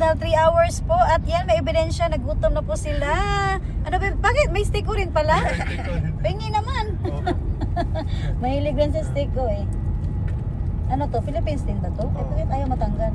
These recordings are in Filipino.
dahil 3 hours po. At yan, may ebidensya, nagutom na po sila. Ano ba, bakit? May steak ko rin pala. Pengi naman. Mahilig rin sa steak ko eh. Ano to? Philippines din ba to? Eh, bakit ayaw matanggal?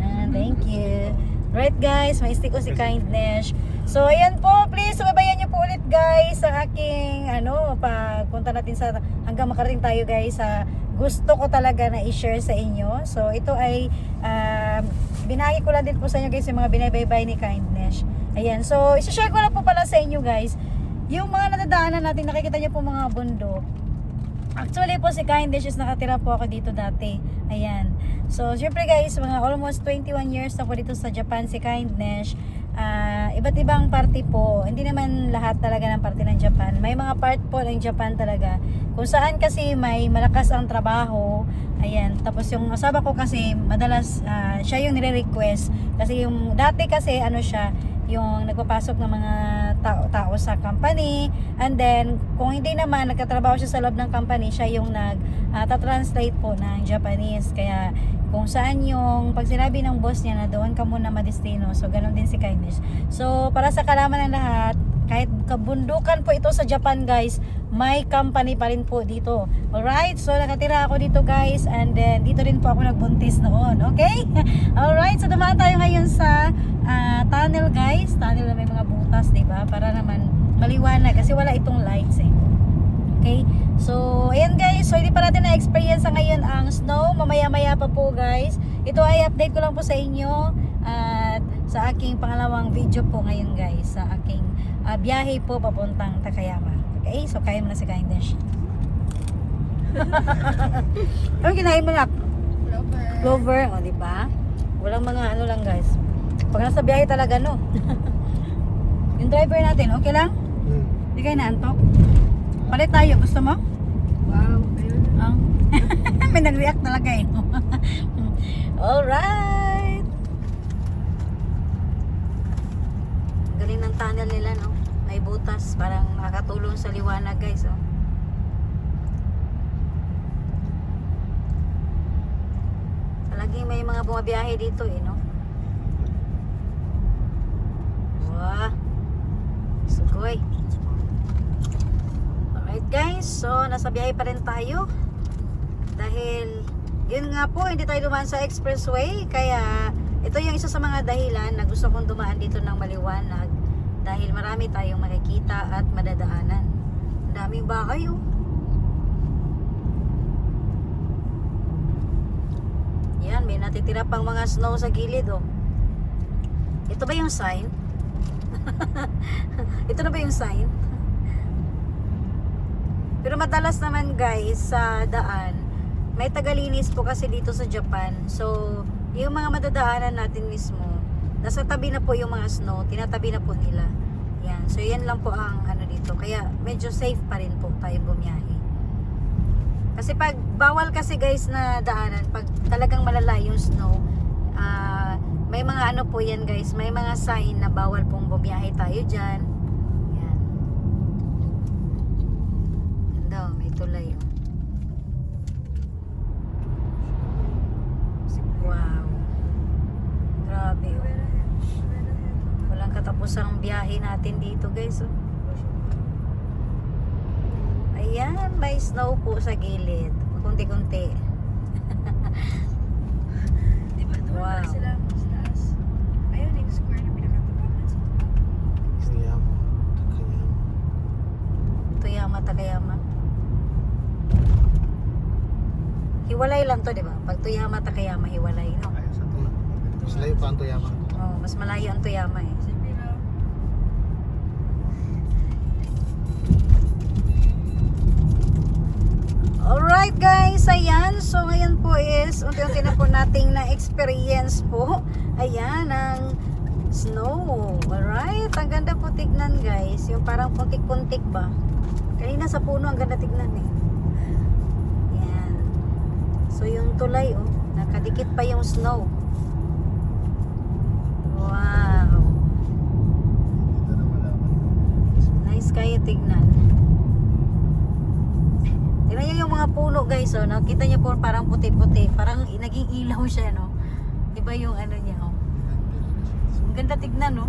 Yan, thank you. Right guys, may stick ko si Kindness. So ayan po, please subaybayan niyo po ulit guys sa aking ano, pagpunta natin sa hanggang makarating tayo guys sa gusto ko talaga na i-share sa inyo. So ito ay um, binagi ko lang din po sa inyo guys yung mga binabaybay ni Kindness. Ayan, so i-share ko lang po pala sa inyo guys yung mga nadadaanan natin, nakikita niyo po mga bundok. Actually po si Kindness is nakatira po ako dito dati. Ayan. So, syempre guys, mga almost 21 years na po dito sa Japan si Kindness. Ah, iba't ibang party po. Hindi naman lahat talaga ng party ng Japan. May mga part po ng Japan talaga. Kung saan kasi may malakas ang trabaho. Ayan. Tapos yung asawa ko kasi madalas ah, siya yung nire-request. Kasi yung dati kasi ano siya, yung nagpapasok ng mga tao, tao sa company. And then kung hindi naman nagtatrabaho siya sa loob ng company siya yung nag ah, ta-translate po ng Japanese. Kaya kung saan yung pag sinabi ng boss niya na doon ka muna madestino so ganun din si kindness so para sa kalaman ng lahat kahit kabundukan po ito sa Japan guys may company pa rin po dito alright so nakatira ako dito guys and then dito rin po ako nagbuntis noon okay alright so dumaan tayo ngayon sa ah, tunnel guys tunnel na may mga butas ba para naman maliwanag kasi wala itong lights eh Okay? So, ayan guys. So, hindi pa natin na-experience ngayon ang snow. Mamaya-maya pa po guys. Ito ay update ko lang po sa inyo. At sa aking pangalawang video po ngayon guys. Sa aking ah, biyahe po papuntang Takayama. Okay? So, kaya mo na si Kindness. ano kinain mo na? Clover. O, di ba? Walang mga ano lang guys. Pag nasa biyahe talaga no. Yung driver natin, okay lang? Hmm. Hindi kayo naantok? Palit tayo. Gusto mo? Wow, ayun. Ah. May nag-react talaga eh. Alright. Galing ng tunnel nila, no? May butas. Parang nakakatulong sa liwanag, guys, oh. Laging may mga bumabiyahe dito, eh, no? Wow. Sugoy. Alright guys, so nasa biyahe pa rin tayo. Dahil, yun nga po, hindi tayo dumaan sa expressway. Kaya, ito yung isa sa mga dahilan na gusto kong dumaan dito ng maliwanag. Dahil marami tayong makikita at madadaanan. Ang daming bahay, oh. Yan, may natitira pang mga snow sa gilid, oh. Ito ba yung sign? ito na ba yung sign? Pero madalas naman guys sa daan, may tagalinis po kasi dito sa Japan. So, yung mga madadaanan natin mismo, nasa tabi na po yung mga snow, tinatabi na po nila. Yan. So, yan lang po ang ano dito. Kaya, medyo safe pa rin po tayo bumiyahe. Kasi pag, bawal kasi guys na daanan, pag talagang malala yung snow, ah, may mga ano po yan guys, may mga sign na bawal pong bumiyahe tayo dyan. Yan. Ganda oh, may tulay oh. Wow. Grabe oh. Walang katapusang biyahe natin dito guys oh. Ayan, may snow po sa gilid. Kunti-kunti. Di ba doon Wow. wow. sila sa taas? Ayun, yung square na pinakatapakan sa Takayama. Takayama. Toyama, Takayama. Hiwalay lang to, di ba? Pag Toyama, Takayama, hiwalay, no? Ayaw sa tuyo. Mas layo pa ang Toyama. Oh, mas malayo ang Toyama eh. Alright guys, ayan. So ngayon po is, unti-unti na po nating na-experience po. Ayan, ang snow. Alright, ang ganda po tignan guys. Yung parang puntik-puntik ba? Kanina sa puno, ang ganda tignan eh. Ayan. So yung tulay oh, nakadikit pa yung snow. Wow. Nice kayo tignan. Mga puno guys, oh, nakita niyo po parang puti-puti, parang naging ilaw siya, no? Iba yung ano niya, oh. Ang ganda tignan, no?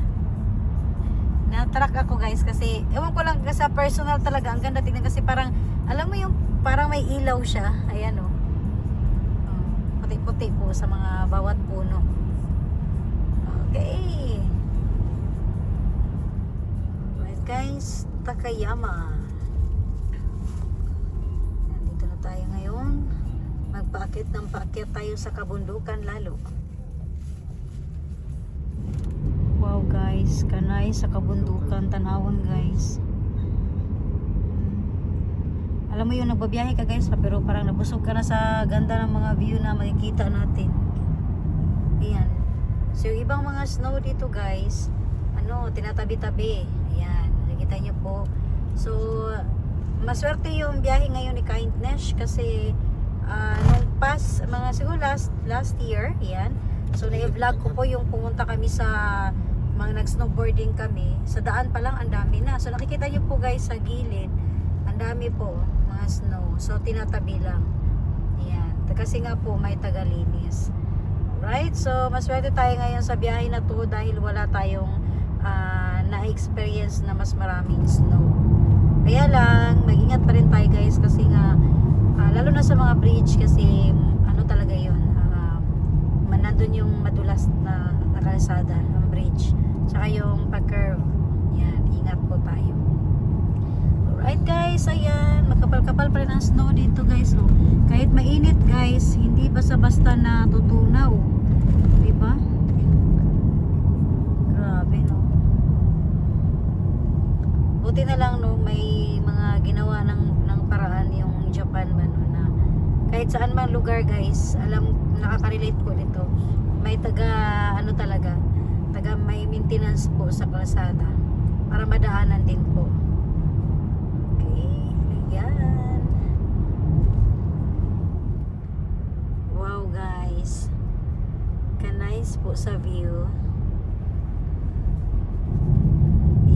Na-track ako guys kasi, ewan ko lang sa personal talaga, ang ganda tignan kasi parang, alam mo yung parang may ilaw siya. Ayan, oh. Oh, Puti-puti po sa mga bawat puno. Okay. Guys, Takayama. Magpaakit ng paakit tayo sa kabundukan lalo. Wow guys, kanay sa kabundukan, tanawon guys. Alam mo yun, nagbabiyahe ka guys, pero parang nabusog ka na sa ganda ng mga view na makikita natin. Ayan. So yung ibang mga snow dito guys, ano, tinatabi-tabi. Ayan, nakikita niyo po. So, maswerte yung biyahe ngayon ni Kindness kasi ah, nung past, mga siguro last, last year, ayan. So, na-vlog ko po yung pumunta kami sa mga nag-snowboarding kami. Sa daan pa lang, ang dami na. So, nakikita niyo po guys sa gilid, ang dami po, mga snow. So, tinatabi lang. Ayan. Kasi nga po, may tagalinis. Right? So, maswerte tayo ngayon sa biyahe na to dahil wala tayong ah, na-experience na mas maraming snow. Kaya lang, mag-ingat pa rin tayo guys kasi nga, ah, lalo na sa mga bridge kasi ano talaga yun, man- nandun yung madulas na, na kalsada, ang bridge. Tsaka yung pag-curve. Yan, ingat po tayo. Alright guys, ayan, makapal-kapal pa rin ang snow dito guys. Oh. Kahit mainit guys, hindi basta-basta na tutunaw. Di ba? Grabe no. Buti na lang no, may mga ginawa ng, ng paraan yung Japan ba no, na kahit saan man lugar guys, alam, nakaka-relate po nito. May taga, ano talaga, taga may maintenance po sa kalsada para madaanan din po. Okay, ayan. Wow guys. Ka-nice po sa view.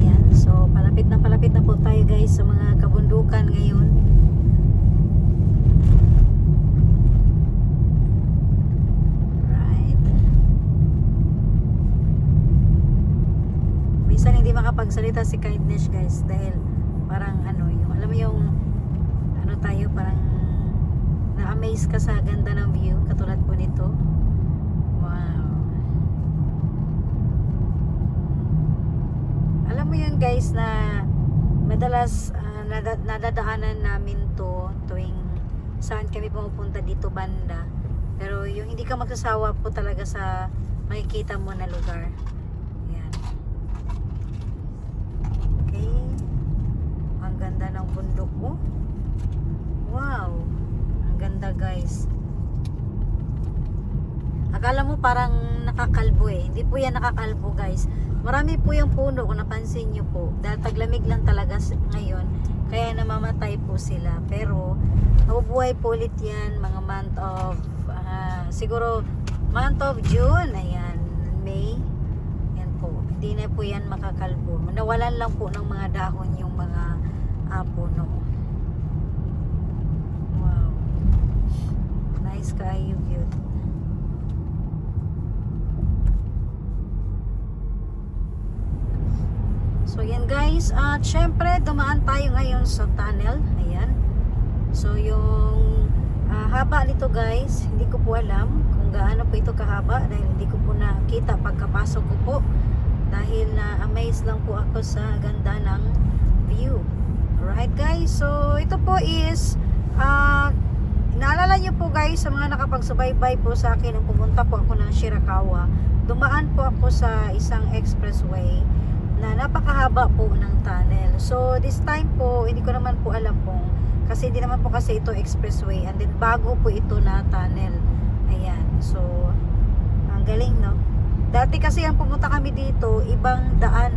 Ayan, so palapit na palapit na po tayo guys sa mga kabundukan ngayon. Right. Minsan hindi makapagsalita si Kindness guys dahil parang ano yung alam mo yung ano tayo parang na-amaze ka sa ganda ng view katulad po nito. Wow. Alam mo yun guys na madalas ah, nada- nadadaanan namin to tuwing saan kami pumupunta dito banda. Pero yung hindi ka magsasawa po talaga sa makikita mo na lugar. Yan. Okay. Ang ganda ng bundok mo. Wow. Ang ganda guys. Akala mo parang nakakalbo eh. Hindi po yan nakakalbo guys. Marami po yung puno kung napansin nyo po. Dahil taglamig lang talaga ngayon. Kaya namamatay po sila. Pero mabubuhay po ulit yan mga month of ah, siguro month of June. Ayan. May. Yan po. Hindi na po yan makakalbo. Nawalan lang po ng mga dahon yung mga ah, puno. Wow. Nice kayo view. So yan guys, at syempre dumaan tayo ngayon sa tunnel. Ayan. So yung ah, haba nito guys, hindi ko po alam kung gaano po ito kahaba dahil hindi ko po nakita pagkapasok ko po. Dahil na amaze lang po ako sa ganda ng view. Alright guys, so ito po is ah naalala niyo po guys sa mga nakapagsubaybay po sa akin nung pumunta po ako ng Shirakawa. Dumaan po ako sa isang expressway na napakahaba po ng tunnel. So, this time po, hindi ko naman po alam kung kasi hindi naman po kasi ito expressway and then bago po ito na tunnel. Ayan. So, ang galing, no? Dati kasi ang pumunta kami dito, ibang daan.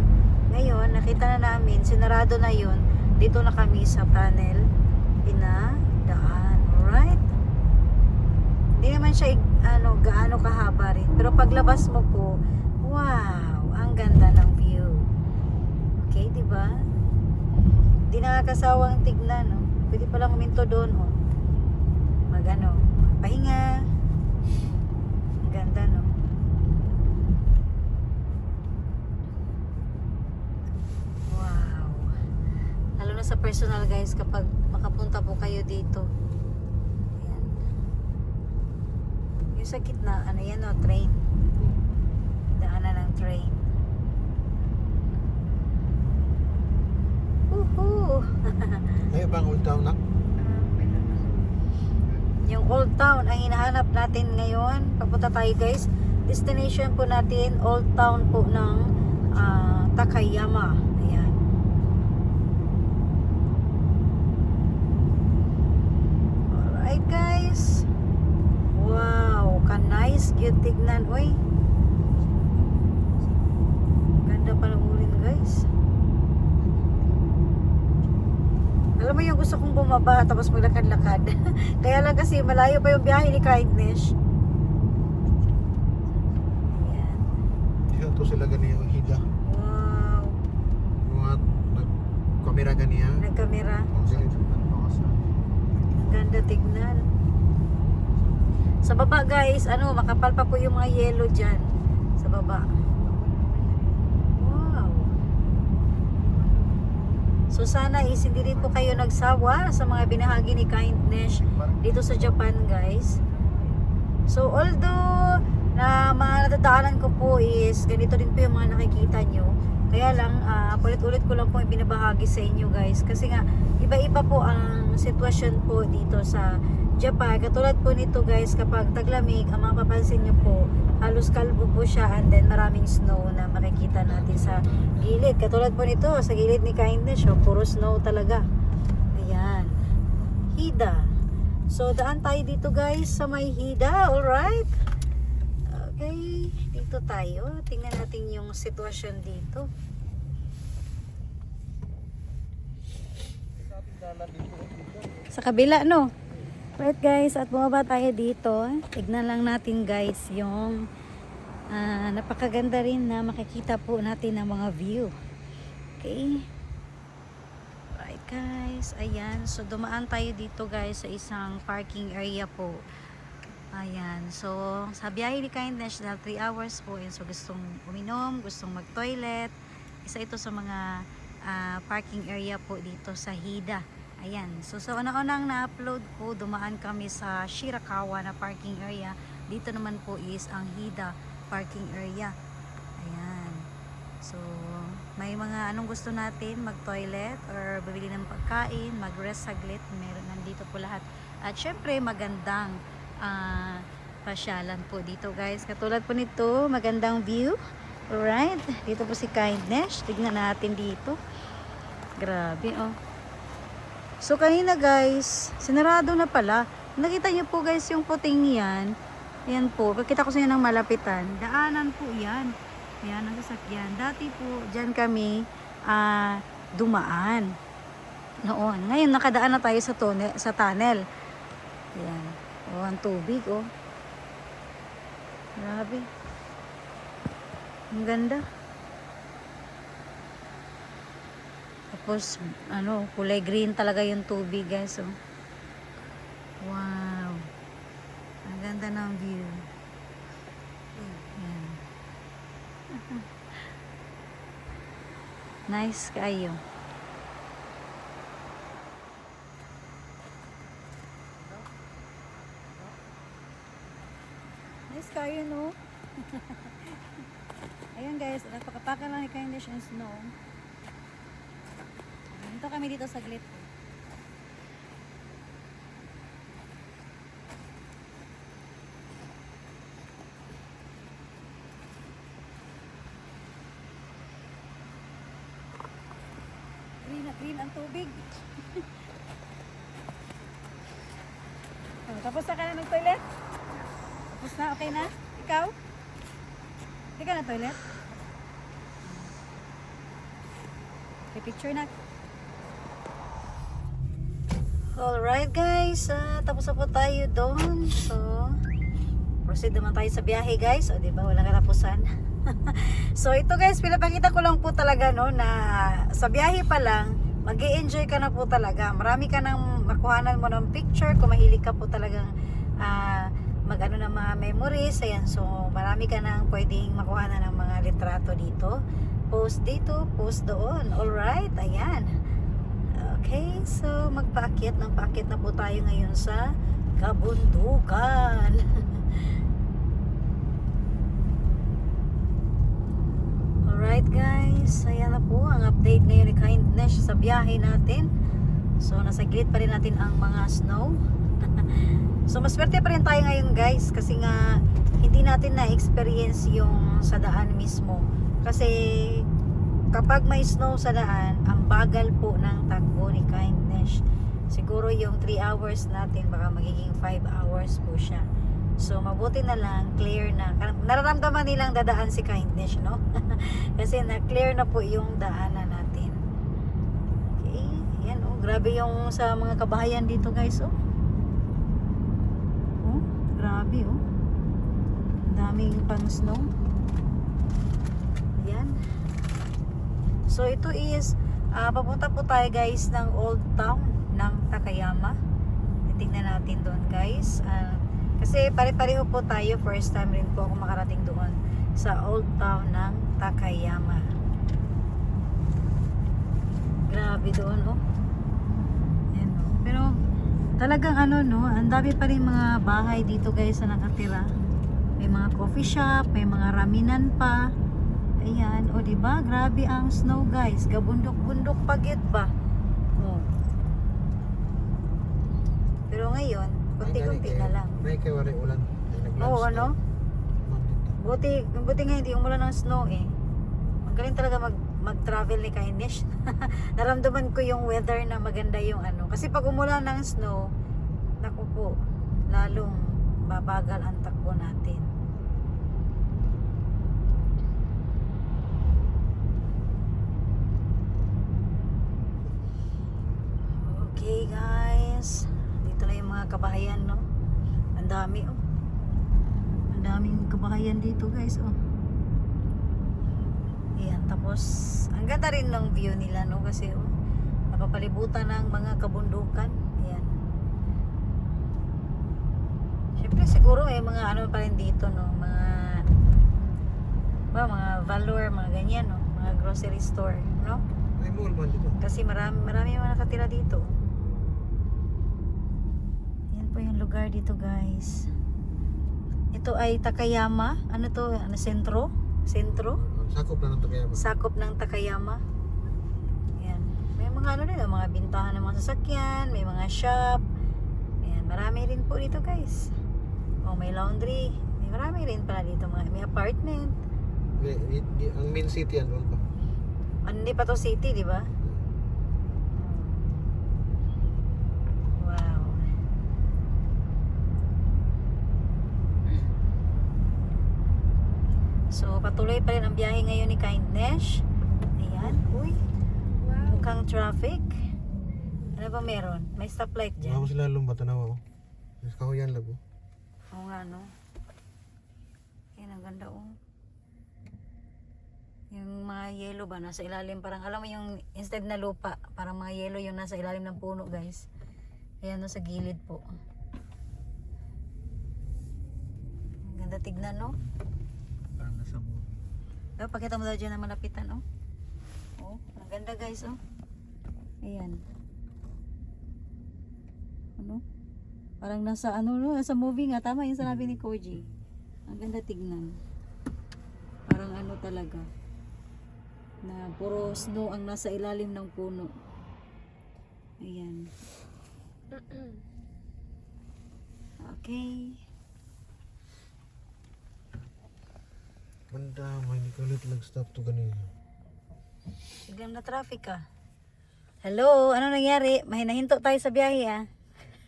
Ngayon, nakita na namin, sinarado na yun. Dito na kami sa tunnel. Pinadaan. Alright? Hindi naman siya, ano, gaano kahaba rin. Pero paglabas mo po, wow, ang ganda ng view. Okay, di ba? Di nakakasawang tignan, no? Pwede palang huminto doon, oh. Mag ano, pahinga. Ganda, no? Wow. Lalo na sa personal guys kapag makapunta po kayo dito. Ayan. Yung sa gitna, ano yan o, train. Daanan ng train. Woohoo! Ay, bang old town na? Yung Old Town ang hinahanap natin ngayon. Papunta tayo guys. Destination po natin, Old Town po ng ah, Takayama. Ayan. Alright guys. Wow, ka nice. Cute tignan. Uy. Ganda pa ng guys. Alam mo yung gusto kong bumaba tapos maglakad-lakad. Kaya lang kasi malayo pa yung biyahe ni Kindness. To sila ganiya ang hida. Wow. Mga nag-camera ganiya. Nagkamera. Ang galing. Ang ganda tignan. Sa baba guys, ano, makapal pa po yung mga yellow dyan. Sa baba. Wow. So sana is hindi rin po kayo nagsawa sa mga binahagi ni Kindness dito sa Japan guys. So although na mga natadaanan ko po is ganito din po yung mga nakikita nyo. Kaya lang, ah, ulit-ulit ko lang po yung binabahagi sa inyo guys. Kasi nga, iba-iba po ang sitwasyon po dito sa Japan. Katulad po nito guys, kapag taglamig, ang mga papansin nyo po, halos kalbo po siya and then maraming snow na makikita natin sa gilid. Katulad po nito, sa gilid ni Kindness, oh, puro snow talaga. Ayan. Hida. So, daan tayo dito guys sa may Hida. Alright? Okay. Dito tayo. Tingnan natin yung sitwasyon dito. Sa kabila, no? Right guys, at bumaba tayo dito. Tignan lang natin guys yung ah, napakaganda rin na makikita po natin ang mga view. Okay? Right guys, ayan. So dumaan tayo dito guys sa isang parking area po. Ayan. So sa biyahe ni Kindness dahil 3 hours po. Yun. So gustong uminom, gustong mag-toilet. Isa ito sa mga ah, parking area po dito sa Hida. Ayan. So sa una-unang na-upload ko, dumaan kami sa Shirakawa na parking area. Dito naman po is ang Hida parking area. Ayan. So, may mga anong gusto natin, mag-toilet or bibili ng pagkain, mag-rest saglit, meron nandito po lahat. At syempre, magandang ah, pasyalan po dito guys. Katulad po nito, magandang view. Alright, dito po si Kindness. Tignan natin dito. Grabe, oh. So, kanina guys, sinarado na pala. Nakita niyo po guys yung puting niyan. Ayan po, pagkita ko sa inyo ng malapitan. Daanan po yan. Ayan, ang sasakyan. Dati po, dyan kami ah, dumaan. Noon. Ngayon, nakadaan na tayo sa, tunnel, sa tunnel. Ayan. O, ang tubig, oh. Grabe. Ang ganda. Tapos, ano, kulay green talaga yung tubig, guys, oh. Wow. Ang ganda ng view. Nice kayo. Nice kayo, no? Ayan guys, nagpakapakan lang ni yung snow. Dito kami dito sa glit. Green na green ang tubig. oh, tapos na ka na ng toilet? Tapos na, okay na? Ikaw? Hindi ka na toilet? Okay, picture na. Alright guys, ah, tapos na po tayo doon. So, proceed naman tayo sa biyahe guys. O, di ba? Walang katapusan. so, ito guys, pinapakita ko lang po talaga no na sa biyahe pa lang, mag enjoy ka na po talaga. Marami ka nang makuhanan mo ng picture kung mahilig ka po talagang ah, mag ano ng mga memories. Ayan, so marami ka nang pwedeng makuhanan ng mga litrato dito. Post dito, post doon. Alright, ayan. Okay, so magpaakyat ng paakyat na po tayo ngayon sa kabundukan. Alright guys, ayan na po ang update ngayon ni Kindness sa biyahe natin. So nasa gilid pa rin natin ang mga snow. so maswerte pa rin tayo ngayon guys kasi nga hindi natin na-experience yung sa daan mismo. Kasi kapag may snow sa daan, ang bagal po ng takbo ni Kindness. Siguro yung 3 hours natin baka magiging 5 hours po siya. So mabuti na lang clear na. Nararamdaman nilang dadaan si Kindness, no? Kasi na-clear na po yung daanan natin. Okay, yan oh, grabe yung sa mga kabahayan dito, guys, oh. Oh, grabe oh. Daming pang snow. Yan. So ito is ah, papunta po tayo guys ng Old Town ng Takayama. Titingnan natin doon guys. Ah, kasi pare-pareho po tayo. First time rin po ako makarating doon sa Old Town ng Takayama. Grabe doon, oh. Ayan, oh. Pero talagang ano, no, ang dami pa rin mga bahay dito guys na nakatira. May mga coffee shop, may mga raminan pa. Ayan, o di ba? Grabe ang snow guys. Gabundok-bundok pagit ba? Oh. Pero ngayon, kunti-kunti na lang. May kay wari ulan. Oo, ano? time. Ma'am, Buti, buti nga hindi umulan ng snow eh. Magaling talaga mag mag-travel ni Kindness. Naramdaman ko yung weather na maganda yung ano. Kasi pag umulan ng snow, naku po, lalong babagal ang takbo natin. Okay guys, dito na yung mga kabahayan no. Ang dami oh. Ang daming kabahayan dito guys oh. Ayan, tapos ang ganda rin ng view nila no kasi oh, napapalibutan ng mga kabundukan. Ayan. Siyempre siguro may mga ano pa rin dito no, mga ba, mga valor, mga ganyan no, mga grocery store, no? May mall man dito. Kasi marami, marami yung nakatira dito. Yan po yung lugar dito guys. Ito ay Takayama. Ano to? Ano, sentro? Sentro? Sakop na ng Takayama. Sakop ng Takayama. Yan. May mga ano rin, mga bintahan ng mga sasakyan, may mga shop. Ayan, marami rin po dito guys. Oh, may laundry. May marami rin pala dito. Mga, may apartment. May, ang main city doon pa. Ano, hindi pa to city, di ba? Wow. So, patuloy pa rin ang biyahe ngayon ni Kindness. Ayan. Uy, Wow. mukhang traffic. Ano ba meron? May stoplight Wala dyan. mo sila lumba tanawa oh. Mas kahuyan lago. Oo nga, no? Yan, ang ganda, oh. Yung mga yellow ba, nasa ilalim, parang alam mo yung instead na lupa, parang mga yellow yung nasa ilalim ng puno, guys. Ayan, no, sa gilid po. Ang ganda tignan, no? Parang nasa mo. Dapat pakita mo daw dyan na malapitan, oh. Oh, ang ganda, guys, oh. Ayan. Ano? Parang nasa ano no, nasa movie nga tama yung sinabi ni Koji. Ang ganda tignan. Parang ano talaga. Na puro snow ang nasa ilalim ng puno. Ayan. Okay. Banda, may hindi ka ulit nag-stop to ganun. Biglang na traffic ka. Hello, ano nangyari? May nahinto tayo sa biyahe ah.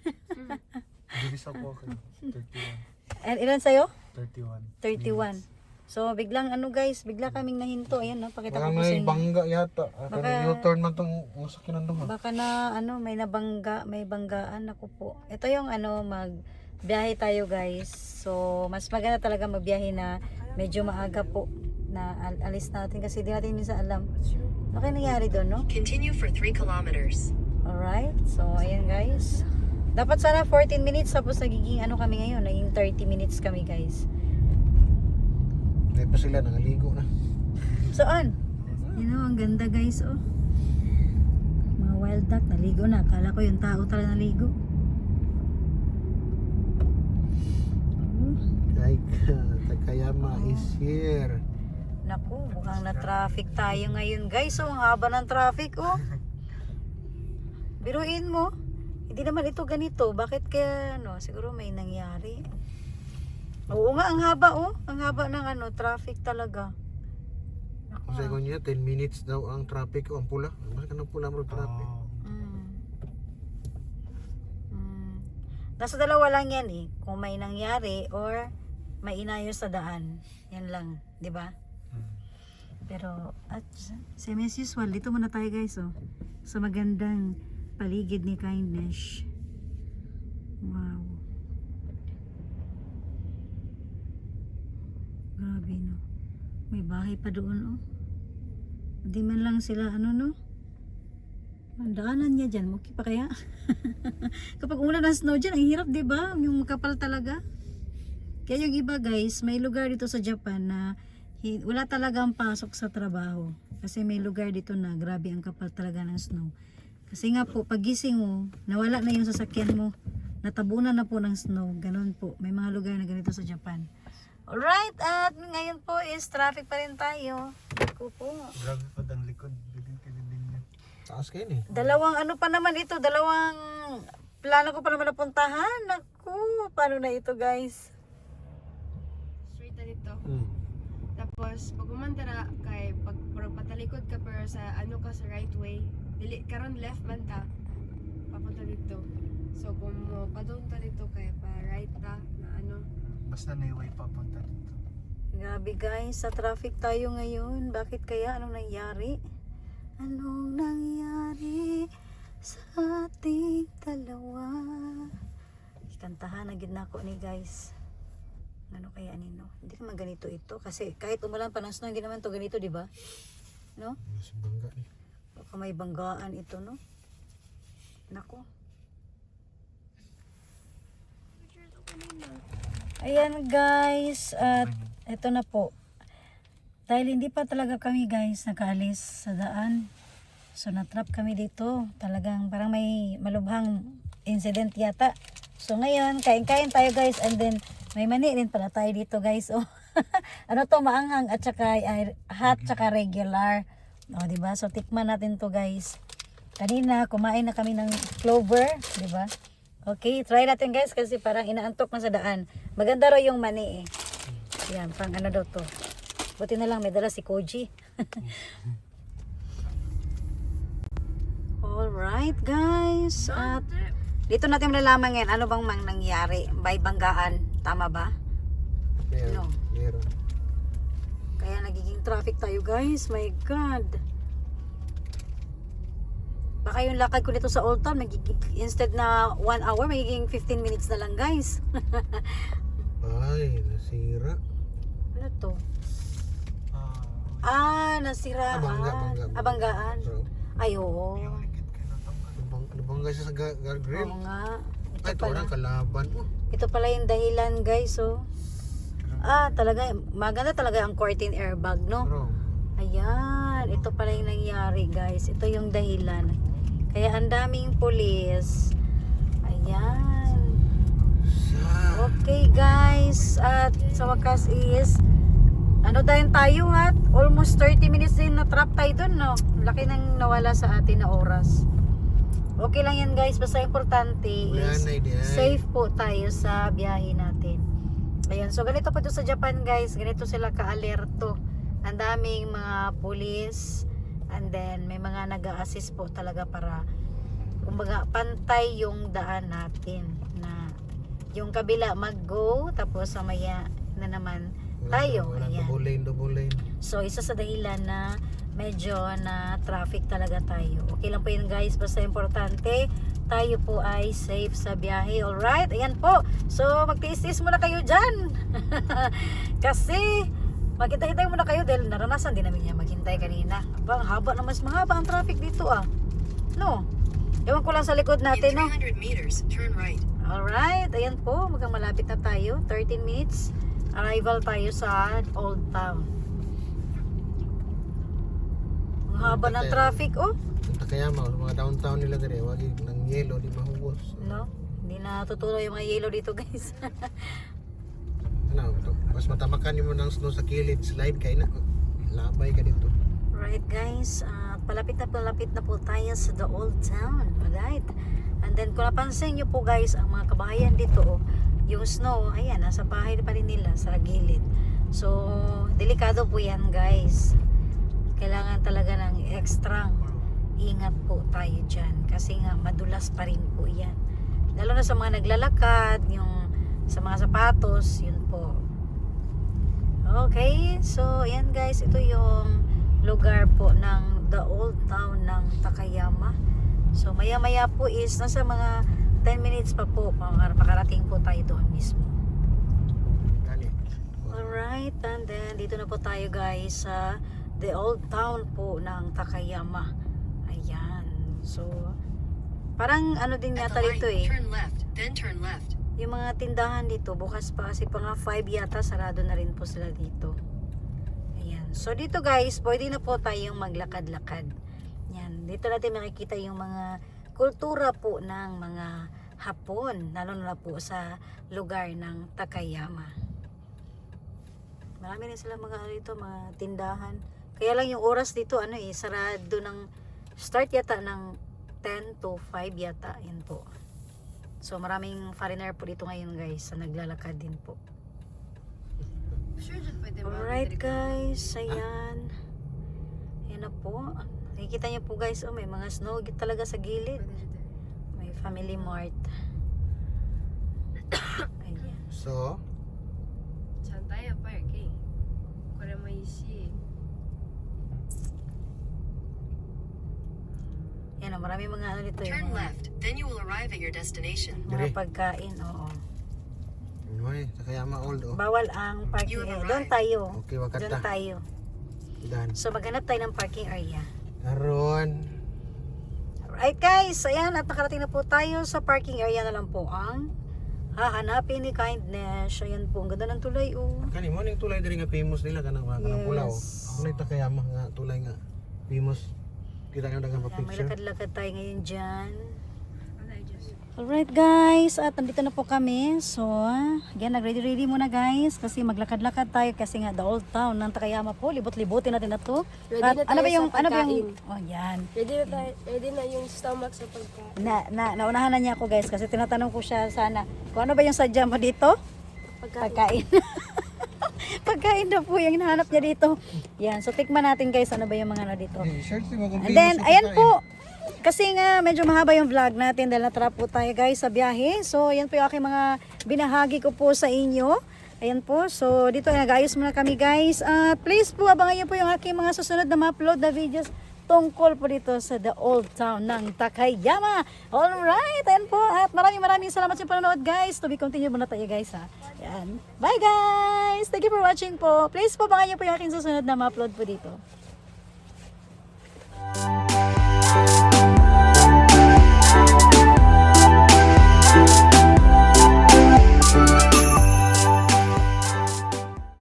Bilis ako ako. 31. Eh, Ilan sa'yo? 31. 31. So, biglang ano guys, bigla kaming nahinto. Ayan, no? pakita ko po sa may inyo. bangga yata. Ah, Baka- Pero U-turn man tong masakyan doon. Baka na ano, may nabangga, may banggaan ako po. Ito yung ano, mag biyahe tayo guys. So, mas maganda talaga magbiyahe na medyo maaga po na al- alis natin kasi di natin minsan alam Ano kaya nangyari doon, no? Continue for 3 kilometers. Alright, so ayan guys. Dapat sana 14 minutes tapos nagiging ano kami ngayon, naging 30 minutes kami guys. Hindi pa sila nangaligo na. Saan? You know, ang ganda guys, oh. Mga wild duck, naligo na. Akala ko yung tao talaga naligo. Oh, Taika, Takayama is here. naku, mukhang na-traffic tayo ngayon guys. Oh, ang haba ng traffic, oh. Biruin mo. Hindi naman ito ganito. Bakit kaya, ano, siguro may nangyari. Oo nga, ang haba, oh. Ang haba ng ano, traffic talaga. Naku, Kasi ah. niya, 10 minutes daw ang traffic o ang pula. Mas ka ng pula mo traffic. Mm. Mm. Nasa dalawa lang yan eh. Kung may nangyari or may sa daan. Yan lang. di ba? Pero, at same as usual, dito muna tayo guys oh. Sa magandang paligid ni Kindness. Wow. Grabe no. May bahay pa doon oh. Hindi man lang sila ano no. Ang daanan niya dyan, muki pa kaya? Kapag umulan ng snow dyan, ang hirap, di ba? Yung makapal talaga. Kaya yung iba guys, may lugar dito sa Japan na wala talagang pasok sa trabaho. Kasi may lugar dito na grabe ang kapal talaga ng snow. Kasi nga po, pagising mo, nawala na yung sasakyan mo. Natabunan na po ng snow. Ganun po. May mga lugar na ganito sa Japan. Alright, at ngayon po is traffic pa rin tayo. Ako po. Grabe pa ang likod. Taas kayo ni. Dalawang ano pa naman ito, dalawang plano ko pa naman napuntahan. Naku, paano na ito guys? Straight na dito. Hmm. Tapos, pag umantara, kay pag parang patalikod ka pero sa ano ka sa right way, dili karon left man ta papunta dito. So kung mo padong ta dito kay pa right ta na ano, Basta na way papunta dito. Grabe guys, sa traffic tayo ngayon. Bakit kaya? Anong nangyari? Anong nangyari sa ating dalawa? Kantahan na gid nako ni guys. Ano kaya nino? Hindi naman ganito ito. Kasi kahit umulan pa ng snow, hindi naman to ganito, di ba? No? Mas bangga ni. Baka may banggaan ito, no? Nako. Ayan guys, at ito na po. Dahil hindi pa talaga kami guys nakaalis sa daan. So natrap kami dito. Talagang parang may malubhang incident yata. So ngayon, kain-kain tayo guys and then may mani rin pala tayo dito guys. Oh. ano to maanghang at saka ay, hot saka regular. Oh, di ba? So tikman natin to guys. Kanina kumain na kami ng clover, di ba? Okay, try natin guys kasi parang inaantok na sa daan. Maganda raw yung mani eh. Yan, pang ano daw to. Buti na lang may dala si Koji. Alright guys. At dito natin malalaman ngayon ano bang mang nangyari. By banggaan. Tama ba? Meron. No. Meron. Kaya nagiging traffic tayo guys. My God. Baka yung lakad ko dito sa Old Town, magiging, instead na 1 hour, magiging 15 minutes na lang guys. Ay, nasira. ano to? Ah, Ah, nasiraan. Ah, bangga, bangga. Ah, banggaan. So, Ay, oo. yung likid ka na nabangga siya sa ga- guardrail. Oo nga. Ito Ay, ito pala. kalaban. Oh. Ito pala yung dahilan guys, oh. Ah, talaga, maganda talaga ang curtain airbag, no? Bro. Ayan, ito pala yung nangyari guys. Ito yung dahilan. Kaya ang daming pulis. Ayan. Sa. Okay guys, at sa wakas is ano din tayo at almost 30 minutes din na trap tayo dun no. Laki nang nawala sa atin na oras. Okay lang yan guys, basta importante is safe po tayo sa biyahe natin. Ayan, so ganito po ito sa Japan guys, ganito sila ka-alerto. Ang daming mga pulis and then may mga nag assist po talaga para kumbaga pantay yung daan natin na yung kabila mag-go tapos sa maya na naman tayo. Wala, Ayan. double lane, double lane. So, isa sa dahilan na medyo na traffic talaga tayo. Okay lang po yun guys, basta importante tayo po ay safe sa biyahe. Alright, ayan po. So, magtiis-tiis muna kayo dyan. Kasi, Maghintay-hintay muna kayo dahil naranasan din namin niya maghintay kanina. Aba, ang haba na mas mahaba ang traffic dito ah. No? Ewan ko lang sa likod In natin, no? 300 meters, turn right. Alright, ayan po, magang malapit na tayo. 13 minutes. Arrival tayo sa Old Town. Ang haba ng traffic, oh. Takayama, mga downtown nila dire, wagi ng yellow di mahubos. No? Hindi na tutuloy yung mga yellow dito, guys. Ano, mas matamakan mo ng snow sa kilid, slide kay na. Labay ka dito. Right guys, at palapit na palapit na po tayo sa the old town. Alright. And then kung napansin nyo po guys, ang mga kabahayan dito, oh, yung snow, ayan, nasa bahay pa rin nila sa gilid. So, delikado po yan guys. Kailangan talaga ng extra ingat po tayo dyan. Kasi nga, madulas pa rin po yan. Lalo na sa mga naglalakad, yung sa mga sapatos, yun po. Okay, so ayan guys, ito yung lugar po ng the old town ng Takayama. So maya maya po is nasa mga 10 minutes pa po makar- makarating po tayo doon mismo. Alright, and then dito na po tayo guys sa the old town po ng Takayama. Ayan. So parang ano din At yata dito eh. turn left, then turn left. Yung mga tindahan dito, bukas pa kasi pa nga 5 yata, sarado na rin po sila dito. Ayan. So dito guys, pwede na po tayong maglakad-lakad. Yan. Dito natin makikita yung mga kultura po ng mga Hapon, lalo na po sa lugar ng Takayama. Marami rin sila mga ano dito, mga tindahan. Kaya lang yung oras dito, ano eh, sarado ng start yata ng 10 to 5 yata. Yan po. So maraming foreigner po dito ngayon guys sa naglalakad din po. Sure dyan pwede Alright guys, ayan. Ayan na po. Nakikita niyo po guys, oh, may mga snow talaga sa gilid. May family mart. ayan. So, Saan tayo parking? Kore mo isi. Ayan oh, marami mga ano dito. Turn Yung mga, left, then you will arrive at your destination. mga pagkain, oo. mo eh, Takayama old oh. Bawal ang parking You've area. Doon tayo. Okay, wakat Doon ta. tayo. Dan. So maghanap tayo ng parking area. Karon. Alright guys, ayan at nakarating na po tayo sa parking area na lang po ang hahanapin ni Kindness. Ayan po, ang ganda ng tulay oh. Kani mo ning tulay diri nga famous nila kanang mga kanang pulaw. Yes. Ako na Takayama nga tulay nga famous. Kita nga dagang Ayan, may lakad-lakad tayo ngayon dyan. Alright guys, at nandito na po kami. So, again, nag-ready-ready muna guys kasi maglakad-lakad tayo kasi nga the old town ng Takayama po. Libot-libutin natin na to. Ready At na ano tayo ba yung, sa ano ba yung, oh yan. Ready na tayo, ready na yung stomach sa pagkain. Na, na, naunahan na niya ako guys kasi tinatanong ko siya sana kung ano ba yung sadya mo dito? Pagkain. Pagkain. Pagkain na po yung hinahanap niya dito. Yan, so tikman natin guys ano ba yung mga ano dito. And then, ayan po. Kasi nga, medyo mahaba yung vlog natin dahil natrap po tayo guys sa biyahe. So, ayan po yung aking mga binahagi ko po sa inyo. Ayan po. So, dito nag-ayos muna kami guys. At please po, abangan niyo po yung aking mga susunod na ma-upload na videos tungkol po dito sa The Old Town ng Takayama. Alright, ayan po. At maraming maraming salamat sa panonood guys. To be continued muna tayo guys ha. Ayan. Bye guys! Thank you for watching po. Please po baka niyo po yung aking susunod na ma-upload po dito. Thank you.